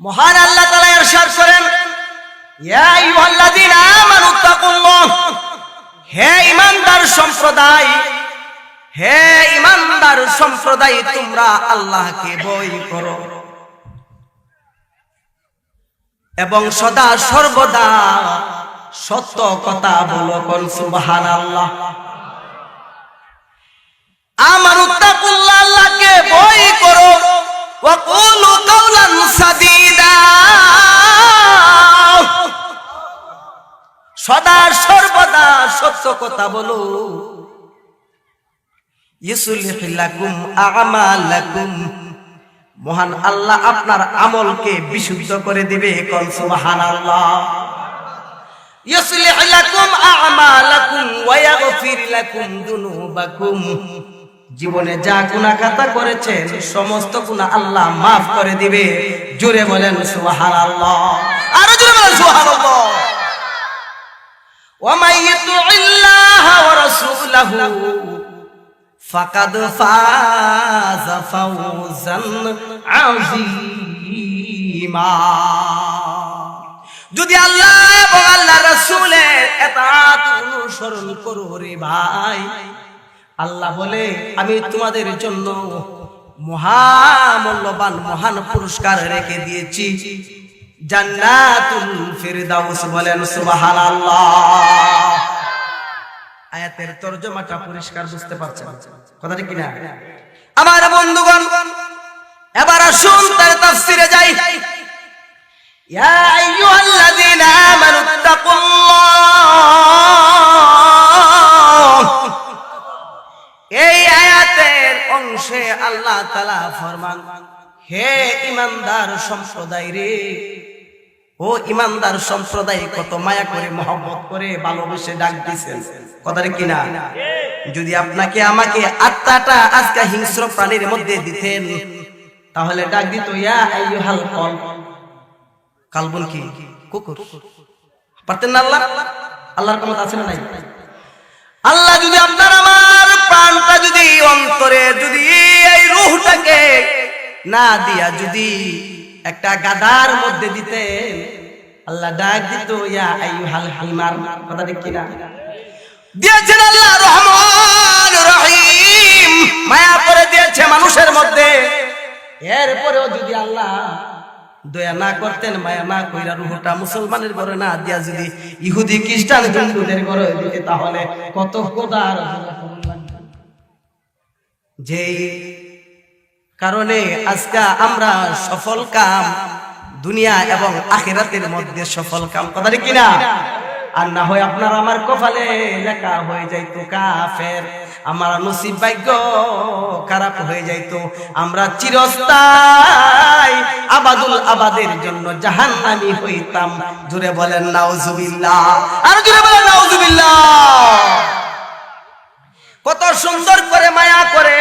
মহান আল্লাহ তাআলা ইরশাদ করেন আমানু তাকুল্লাহ, হে ঈমানদার সম্প্রদায়, হে ঈমানদার সম্প্রদায়, তোমরা আল্লাহকে করো। এবং সদা সর্বদা সত্য কথা বলো কোন সুবহানাল্লাহ। আমার উত্তাকুল্লাহ আল্লাহকে ভয় করো। সদা সর্বদা সত্য কথা বলো। মহান আল্লাহ আপনার আমলকে বিশুদ্ধ করে দিবে জীবনে যা গুনাহ খাতা করেছেন, সমস্ত গুনাহ আল্লাহ মাফ করে দিবে। জোরে বলেন সুবহানাল্লাহ। আরও জোরে বলেন সুবহানাল্লাহ। ومن يطع الله ورسوله فقد فاز فوزا عظيما যদি আল্লাহ এবং আল্লাহ রাসূলের এতাত অনুসরণ করো রে ভাই আল্লাহ বলে আমি তোমাদের জন্য মহামূল্যবান মহান পুরস্কার রেখে দিয়েছি জান্নাতুল ফিরদাউস বলেন সুবহানাল্লাহ। আয়াতের পরিষ্কার বুঝতে পারছেন। আমার বন্ধুগণ, এবার আসুন তার তাফসিরে যাই। ইয়া আইয়ুহাল্লাযীনা আমানু তাকুল্লাহ। এই আয়াতের অংশে আল্লাহ তাআলা ফরমান হে ইমানদার সম্প্রদায় রে। ও ইমানদার সম্প্রদায়, কত মায়া করে, মহব্বত করে, ভালোবেসে ডাক দিছেন। কথাটা কিনা? যদি আপনাকে আমাকে আত্মাটা আজকে হিংস্র প্রাণীর মধ্যে দিতেন, তাহলে ডাক দিত, ইয়া আইয়ুহাল কল কালবন কি? কুকুর। পারতেন না আল্লাহ? আল্লাহর ক্ষমতা আছে না নাই? আল্লাহ যদি আপনার আমার প্রাণটা যদি অন্তরে, যদি এই রুহটাকে না দিয়া যদি একটা গাদার মধ্যে দিতে, আল্লাহ ডাক দিত, ইয়া আইয়ুহাল হিমার কথা কিনা? দিয়েছেন আল্লাহ রহমান রহিম। মায়া করে দিয়েছে মানুষের মধ্যে। এরপরেও যদি আল্লাহ দয়া না করতেন, মায়া না কইরা রুহটা মুসলমানের ঘরে না দিয়া যদি ইহুদি, খ্রিস্টান হিন্দুদের ঘরে দিতে, তাহলে কত কোদার যে কারণে আজকে আমরা সফল কাম দুনিয়া এবং আখেরাতের মধ্যে সফল কাম, কথা কিনা? আর না হয় আপনার আমার কপালে লেখা হয়ে যাইতো কাফের, আমার নসিব ভাগ্য খারাপ হয়ে যাইতো। আমরা চিরস্থায় আবাদুল আবাদের জন্য জাহান্নামী হইতাম। জুড়ে বলেন, নাউজুবিল্লাহ। আর জুড়ে বলেন, নাউজুবিল্লাহ। কত সুন্দর করে মায়া করে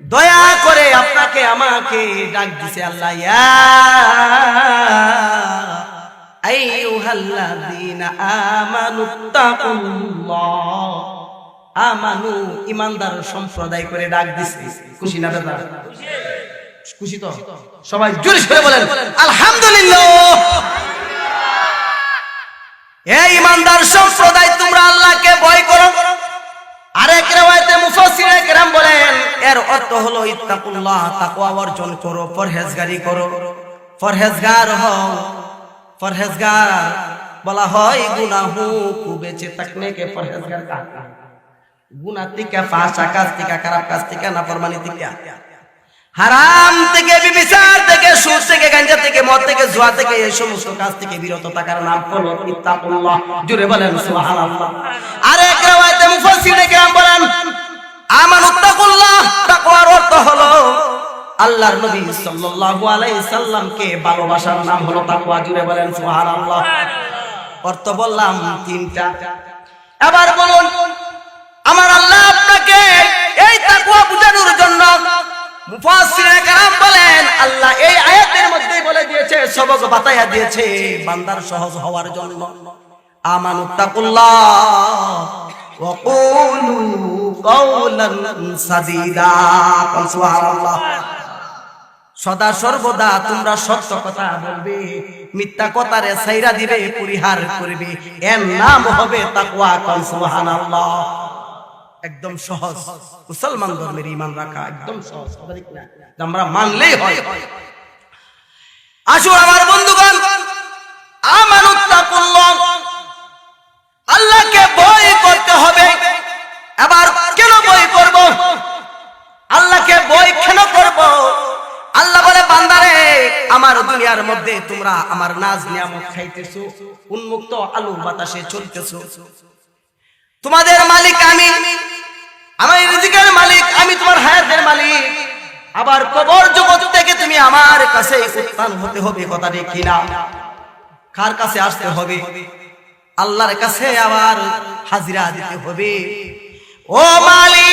দয়া করে আপনাকে আমাকে ডাক দিছে আল্লাহ আমানু ইমানদার সম্প্রদায় করে ডাক দিছে। খুশি না দাদা খুশি তো? সবাই জোরে বলেন, আলহামদুলিল্লাহ হে ইমানদার সম্প্রদায় তোমরা আল্লাহকে ভয় করো আরেক রেওয়ায়েতে মুফাসসিরে কেরাম বলেন এর হলো ইত্তাকুল্লাহ, তাকওয়া অর্জন করো, পরহেজগারি করো। পরহেজগার হও, পরহেজগার বলা হয়, গুনাহু কু বেঁচে থাকনে কে পরহেজগার কাহা গুনাহ থেকে ফাঁসা কাজ থেকে খারাপ কাজ থেকে নাফরমানি থেকে। হারাম থেকে, বিবিচার থেকে, সুদ থেকে, গাঞ্জা থেকে, মদ থেকে, জুয়া থেকে, এই সমস্ত কাজ থেকে বিরত থাকার নাম হলো ইত্তাকুল্লাহ। জুড়ে বলেন, সুবহানাল্লাহ। আরেক রাওয়ায়াতে মুফাসসিরে কেরাম বলেন আল্লাহর নবী সাল্লাল্লাহু আলাইহি সাল্লামকে ভালোবাসার নাম হলো তাকওয়া। জুড়ে বলেন সুবহানাল্লাহ। অর্থ বললাম তিনটা। এবার বলুন আমার আল্লাহ আপনাকে এই তাকওয়া বুঝানোর জন্য মুফাসসিরে কেরাম বলেন আল্লাহ এই আয়াতের মধ্যে বলে দিয়েছে সবক বাতায়া দিয়েছে বান্দার সহজ হওয়ার জন্য। আমানুত্তাকুল্লাহ ওয়া কুলু কওলান সাদীদা। সুবহানাল্লাহ। সদা সর্বদা তোমরা সত্য কথা বলবে, মিথ্যা কথারে সাইরা দিবে, পরিহার করবে। এর নাম হবে তাকওয়া কন, সুবহানাল্লাহ। একদম সহজ। মুসলমান ধর্মের ইমান রাখা একদম সহজ কথা ঠিক না? আমরা মানলেই হয়। আসুন আমার বন্ধুগণ আমানুত্তাকুল্লাহ আল্লাহকে ভয় করতে হবে এবার কেন ভয় করব আল্লাহকে ভয় কেন করব আল্লাহ বলে বান্দারে আমার দুনিয়ার মধ্যে তোমরা আমার নাজ নিয়ামত খাইতেছো, উন্মুক্ত আলু বাতাসে চলতেছো। তোমাদের মালিক আমি, আমার রিজিকের মালিক আমি, তোমার হায়াতের মালিক। আবার কবর জগৎ থেকে তুমি আমার কাছে উত্থান হতে হবে কথাটি কিনা? কার কাছে আসতে হবে? আল্লাহর কাছে আবার হাজিরা দিতে হবে। ও মালিক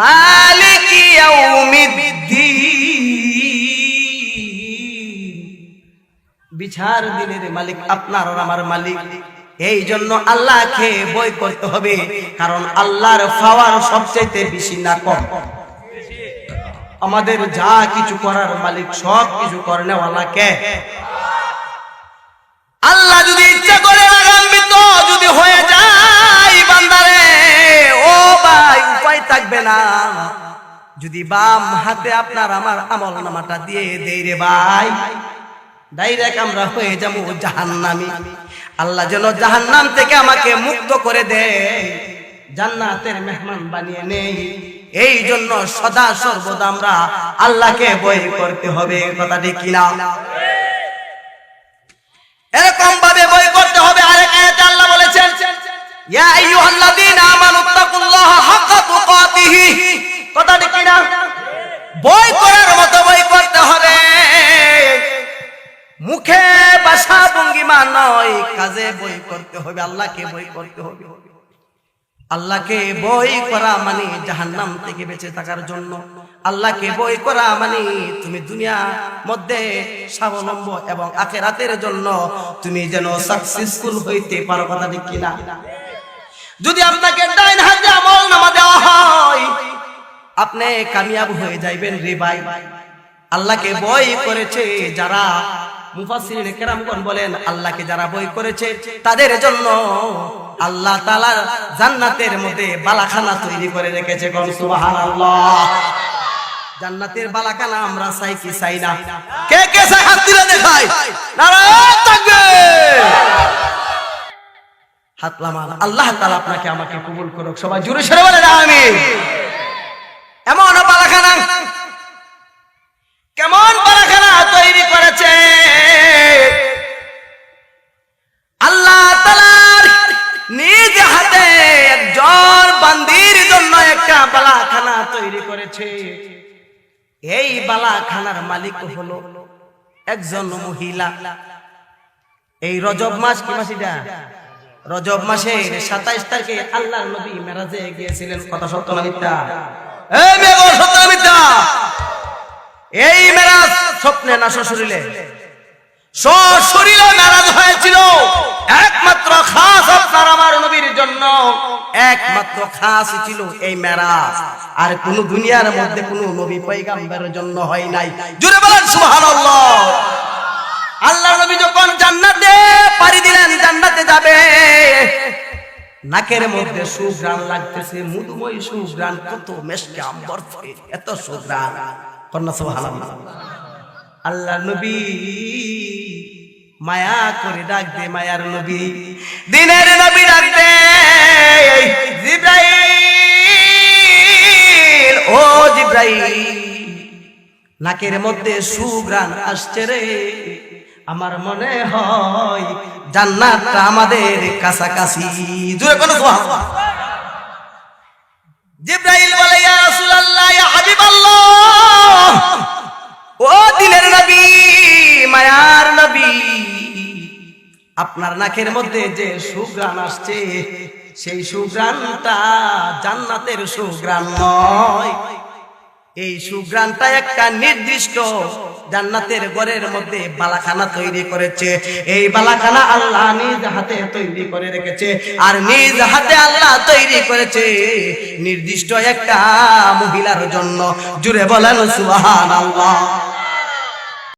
মালিক বিচার দিনের মালিক আপনার আমার মালিক। এই জন্য আল্লাহকে বই করতে হবে, কারণ আল্লাহর পাওয়ার সবচাইতে বেশি না কম আমাদের যা কিছু করার মালিক সব কিছু করে নেওয়ালা কে আল্লাহ যদি ইচ্ছা করে আগামী যদি হয়ে যায় বান্দারে, ও ভাই, উপায় থাকবে না। যদি বাম হাতে আপনার আমার আমল নামাটা দিয়ে দেই রে ভাই ডাইরেক্ট আমরা হয়ে যাব জাহান্নামি। আল্লাহ যেন জাহান্নাম থেকে আমাকে মুক্ত করে দেয় জান্নাতের মেহমান বানিয়ে নেই এই জন্য সদা সর্বদা আমরা আল্লাহকে বই করতে হবে কথাটি কিনা? এরকম ভাবে বই করতে হবে, আরেক আয়াতে আল্লাহ বলেছেন, ইয়া আইয়ুহাল্লাযীনা আমানুত্তাকুল্লাহা হাক্কা তুকাতিহি। কথাটি কিনা? বই করার নয় কাজে বই করতে হবে, আল্লাহকে বই করতে হবে। আল্লাহকে বই করা মানে থেকে বেঁচে থাকার জন্য। আল্লাহকে বই করা মানে তুমি দুনিয়া মধ্যে স্বাবলম্ব এবং জন্য তুমি যেন সাকসেসফুল হইতে পারো কথা ঠিক কিনা? যদি আপনাকে ডাইন আমল নামা দেওয়া হয়, আপনি কামিয়াব হয়ে যাইবেন রে ভাই। আল্লাহকে বই করেছে যারা মুফাসসিরিন কেরামগণ বলেন, আল্লাহকে যারা বই করেছে, তাদের জন্য আল্লাহ তাআলা জান্নাতের মধ্যে বালাখানা তৈরি করে রেখেছে কোন সুবহানাল্লাহ। জান্নাতের বালাখানা আমরা চাই কি চাই না? কে কে চাই হাত তুলে দেখাই? নারায়ণ তাকবীর হাত লামান আল্লাহ তাআলা আপনাকে আমাকে কবুল করুক, সবাই জোরে সরে বলেন, আমিন। এমন তৈরি করেছে। এই বালাখানার মালিক হলো একজন মহিলা। এই রজব মাস কি মাস এটা রজব মাসে সাতাইশ তারিখে আল্লাহ নবী মেরাজে গিয়েছিলেন। কথা সত্য না এই মেরাজ স্বপ্নে না শ্বশুরিলে। হয়েছিল। একমাত্র খাস নবীর জন্য। একমাত্র ছিল এই আর দুনিয়ার মধ্যে জন্য হয় নাই। জুড়ে আল্লাহ নবী যখন জান্নাতে পাড়ি দিলেন, জান্নাতে যাবে। নাকের মধ্যে সুগ্রাণ লাগতেছে, মধুময় সুগ্রাণ কত মেশকে আম্বর এত সুগ্রাণ কন্যা, সুবহানাল্লাহ। আল্লাহ নবী মায়া করে ডাক দে মায়ার নবী। দিনের নবী ডাক দে জিব্রাইল। ও জিব্রাইল, নাকের মধ্যে সুগ্রাণ আসছে রে। আমার মনে হয় জান্নাতটা আমাদের কাছাকাছি। জোরে কোনো আপনার নাকের মধ্যে যে সুগ্রাণ আসছে, সেই সুগ্রাণটা জান্নাতের সুগ্রাণ নয়। এই সুগ্রাণটা একটা নির্দিষ্ট জান্নাতের ঘরের মধ্যে বালাখানা তৈরি করেছে। এই বালাখানা আল্লাহ নিজ হাতে তৈরি করে রেখেছে আর নিজ হাতে আল্লাহ তৈরি করেছে নির্দিষ্ট একটা মহিলার জন্য। জুড়ে বলেন সুবহানাল্লাহ।